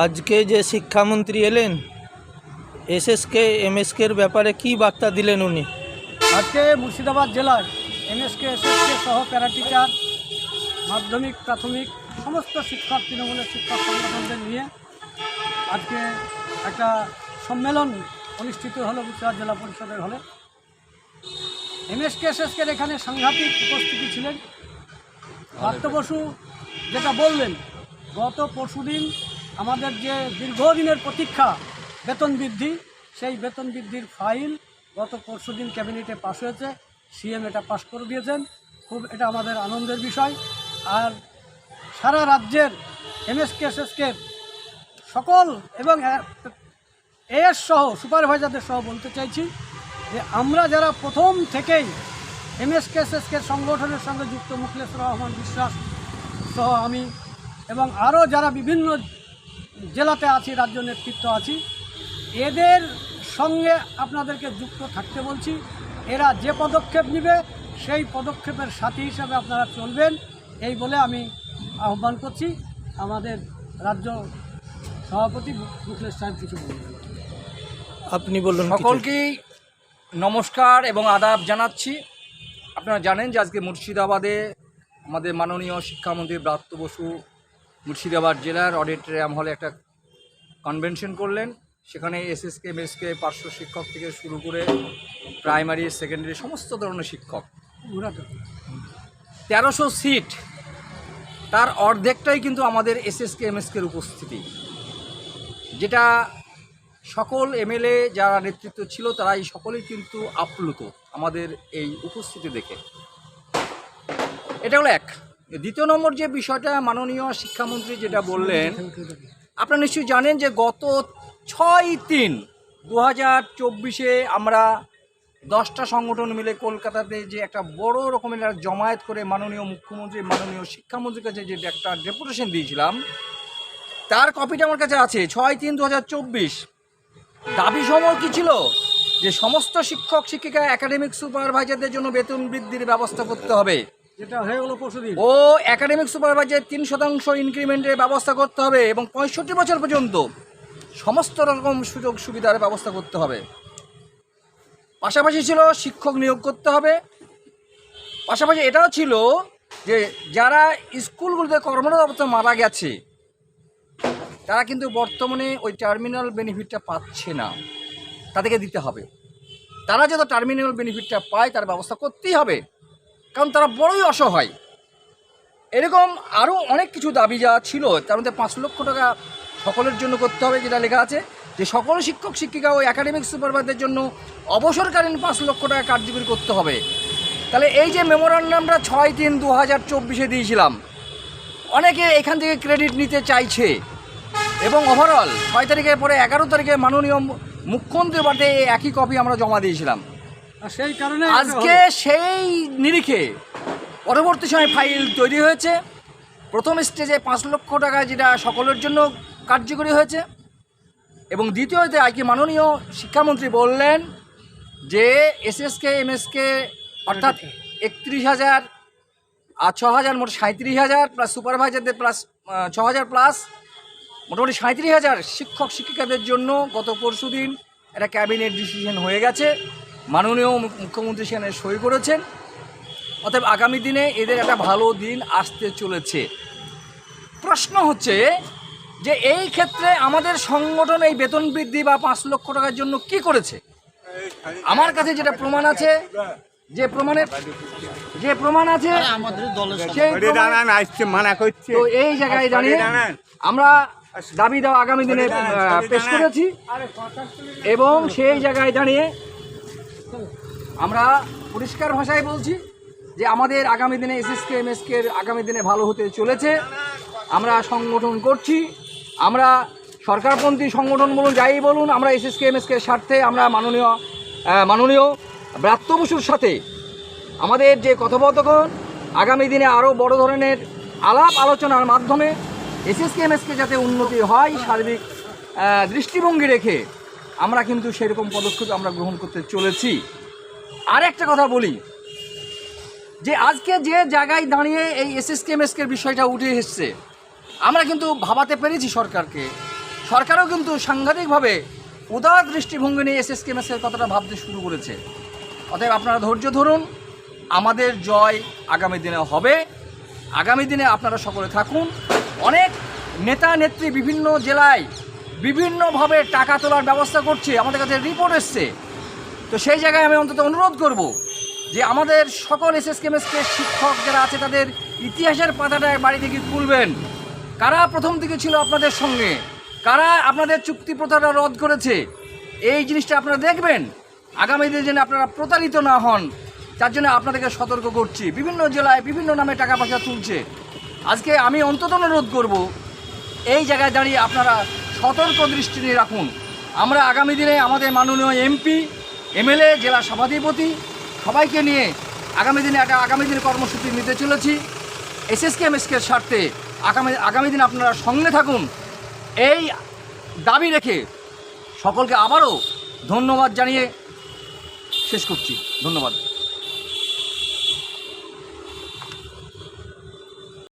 আজকে যে শিক্ষামন্ত্রী এলেন, এসএসকে, এমএসকের ব্যাপারে কি বার্তা দিলেন উনি? আজকে মুর্শিদাবাদ জেলায় এমএসকে, এসএসকে সহ প্যারা টিচার মাধ্যমিক, প্রাথমিক, সমস্ত শিক্ষক, তৃণমূলের শিক্ষক সংগঠনদের নিয়ে আজকে একটা সম্মেলন অনুষ্ঠিত হলো মুর্শিদাবাদ জেলা পরিষদের হলে। এমএসকে, এসএসকের এখানে সাংঘাতিক উপস্থিতি ছিলেন। পার্থ বসু যেটা বললেন, গত পরশুদিন আমাদের যে দীর্ঘদিনের প্রতীক্ষা বেতন বৃদ্ধি, সেই বেতন বৃদ্ধির ফাইল গত পরশুদিন ক্যাবিনেটে পাশ হয়েছে। সিএম এটা পাশ করে দিয়েছেন। খুব এটা আমাদের আনন্দের বিষয়। আর সারা রাজ্যের এমএসকে, এসএসকে সকল এবং এএস সহ, সুপারভাইজারদের সহ বলতে চাইছি যে আমরা যারা প্রথম থেকেই এমএসকে, এসএসকে সংগঠনের সঙ্গে যুক্ত মুখলেশ্বর রহমান বিশ্বাস সহ আমি এবং আরও যারা বিভিন্ন জেলাতে আছি রাজ্য নেতৃত্ব আছি। এদের সঙ্গে আপনাদেরকে যুক্ত থাকতে বলছি। এরা যে পদক্ষেপ নেবে সেই পদক্ষেপের সাথী হিসাবে আপনারা চলবেন এই বলে আমি আহ্বান করছি। আমাদের রাজ্য সভাপতি মুখলেশ সাহেব কিছু বলবেন। আপনি বলুন কিছু। সকলকেই নমস্কার এবং আদাব জানাচ্ছি। আপনারা জানেন যে আজকে মুর্শিদাবাদে আমাদের মাননীয় শিক্ষামন্ত্রী ব্রাত্য বসু মুর্শিদাবাদ জেলার অডিটোরিয়াম হলে একটা কনভেনশন করলেন। সেখানে এসএসকে এমএসকে পার্শ্ব শিক্ষক থেকে শুরু করে প্রাইমারি সেকেন্ডারি সমস্ত ধরনের শিক্ষক। তেরোশো সিট। তার অর্ধেকটাই কিন্তু আমাদের এসএসকে এমএসকের উপস্থিতি। যেটা সকল এমএলএ যারা নেতৃত্ব ছিল তারাই সকলেই কিন্তু আপ্লুত আমাদের এই উপস্থিতি দেখে। এটা হলো এক। দ্বিতীয় নম্বর যে বিষয়টা, মাননীয় শিক্ষামন্ত্রী যেটা বললেন, আপনারা নিশ্চয়ই জানেন যে গত ছয় তিন দু হাজার চব্বিশে আমরা দশটা সংগঠন মিলে কলকাতাতে যে একটা বড় রকমের জমায়েত করে মাননীয় মুখ্যমন্ত্রী, মাননীয় শিক্ষামন্ত্রীর কাছে যে একটা ডেপুটেশন দিয়েছিলাম, তার কপিটা আমার কাছে আছে, ছয় তিন দু হাজার চব্বিশ। দাবি সময় কী ছিল? যে সমস্ত শিক্ষক, শিক্ষিকা একাডেমিক সুপারভাইজারদের জন্য বেতন বৃদ্ধির ব্যবস্থা করতে হবে। ও একাডেমিক সুপারভাইজার তিন শতাংশ ইনক্রিমেন্টের ব্যবস্থা করতে হবে এবং পঁয়ষট্টি বছর পর্যন্ত সমস্ত রকম সুযোগ সুবিধার ব্যবস্থা করতে হবে। পাশাপাশি ছিল শিক্ষক নিয়োগ করতে হবে। পাশাপাশি এটাও ছিল যে যারা স্কুলগুলোতে কর্মরত অবস্থায় মারা গেছে, তারা কিন্তু বর্তমানে ওই টার্মিনাল বেনিফিটটা পাচ্ছে না। তাদেরকে দিতে হবে। তারা যত টার্মিনাল বেনিফিটটা পায়, তার ব্যবস্থা করতেই হবে। কারণ তারা বড়ই অসহায়। এরকম আরও অনেক কিছু দাবি যা ছিল, তার মধ্যে পাঁচ লক্ষ টাকা সকলের জন্য করতে হবে যেটা লেখা আছে, যে সকল শিক্ষক, শিক্ষিকা ও একাডেমিক সুপারভাইজারদের জন্য অবসরকালীন পাঁচ লক্ষ টাকা কার্যকরী করতে হবে। তাহলে এই যে মেমোরান্ডামটা ছয় তিন দু হাজার চব্বিশে দিয়েছিলাম, অনেকে এখান থেকে ক্রেডিট নিতে চাইছে এবং ওভারঅল ছয় তারিখের পরে এগারো তারিখে মাননীয় মুখ্যমন্ত্রীর বাড়িতে একই কপি আমরা জমা দিয়েছিলাম। সেই কারণে আজকে সেই নিরিখে পরবর্তী সময় ফাইল তৈরি হয়েছে। প্রথম স্টেজে পাঁচ লক্ষ টাকা যেটা সকলের জন্য কার্যকরী হয়েছে। এবং দ্বিতীয়তে আর কি মাননীয় শিক্ষামন্ত্রী বললেন যে এসএসকে এমএসকে অর্থাৎ একত্রিশ হাজার আর ছ হাজার মোট সাঁত্রিশ হাজার প্লাস সুপারভাইজারদের প্লাস ছ হাজার প্লাস মোটামুটি সাঁত্রিশ হাজার শিক্ষক শিক্ষিকাদের জন্য গত পরশু দিন একটা ক্যাবিনেট ডিসিশন হয়ে গেছে। মাননীয় মুখ্যমন্ত্রী সেখানে সই করেছেন। অতএব আগামী দিনে এদের একটা ভালো দিন আসতে চলেছে। প্রশ্ন হচ্ছে যে এই ক্ষেত্রে আমাদের সংগঠন এই বেতন বৃদ্ধি বা পাঁচ লক্ষ টাকার জন্য কি করেছে? আমার কাছে যেটা প্রমাণ আছে যে প্রমাণের যে প্রমাণ আছে প্রমাণ- মানা করছে। তো এই জায়গায় দাঁড়িয়ে আমরা দাবি দেওয়া আগামী দিনে পেশ করেছি। এবং সেই জায়গায় দাঁড়িয়ে আমরা পরিষ্কার ভাষায় বলছি যে আমাদের আগামী দিনে এসএসকে, এমএসকে আগামী দিনে ভালো হতে চলেছে। আমরা সংগঠন করছি। আমরা সরকারপন্থী সংগঠন বলুন, যাই বলুন, আমরা এসএসকে, এমএসকে স্বার্থে আমরা মাননীয় মাননীয় ব্রাত্য বসুর সাথে আমাদের যে কথোপকথন, আগামী দিনে আরও বড় ধরনের আলাপ আলোচনার মাধ্যমে এসএসকে, এমএসকে যাতে উন্নতি হয়, সার্বিক দৃষ্টিভঙ্গি রেখে আমরা কিন্তু সেরকম পদক্ষেপ আমরা গ্রহণ করতে চলেছি। আর একটা কথা বলি, যে আজকে যে জায়গায় দাঁড়িয়ে এই এসএসকে এমএসকের বিষয়টা উঠে এসছে, আমরা কিন্তু ভাবাতে পেরেছি সরকারকে। সরকারও কিন্তু সাংঘাতিকভাবে উদার দৃষ্টিভঙ্গি নিয়ে এসএসকেএমএসের কথাটা ভাবতে শুরু করেছে। অতএব আপনারা ধৈর্য ধরুন, আমাদের জয় আগামী দিনে হবে। আগামী দিনে আপনারা সকলে থাকুন। অনেক নেতা নেত্রী বিভিন্ন জেলায় বিভিন্নভাবে টাকা তোলার ব্যবস্থা করছে, আমাদের কাছে রিপোর্ট এসছে। তো সেই জায়গায় আমি অন্তত অনুরোধ করব যে আমাদের সকল এসএসকেএমএসকে শিক্ষক যারা আছে, তাদের ইতিহাসের পাতাটা বাড়ি থেকে খুলবেন কারা প্রথম দিকে ছিল আপনাদের সঙ্গে? কারা আপনাদের চুক্তি প্রথাটা রদ করেছে? এই জিনিসটা আপনারা দেখবেন। আগামী দিনে যেন আপনারা প্রতারিত না হন, তার জন্য আপনাদেরকে সতর্ক করছি। বিভিন্ন জেলায় বিভিন্ন নামে টাকা পয়সা তুলছে। আজকে আমি অন্তত অনুরোধ করব, এই জায়গায় দাঁড়িয়ে আপনারা সতর্ক দৃষ্টি নিয়ে রাখুন। আমরা আগামী দিনে আমাদের মাননীয় এমপি, এমএলএ, জেলা সভাধিপতি সবাইকে নিয়ে আগামী দিনে একটা আগামী দিনে কর্মসূচি নিতে চলেছি। এসএসকে, এমএসকে স্বার্থে আগামী আগামী দিনে আপনারা সঙ্গে থাকুন। এই দাবি রেখে সকলকে আবারও ধন্যবাদ জানিয়ে শেষ করছি। ধন্যবাদ।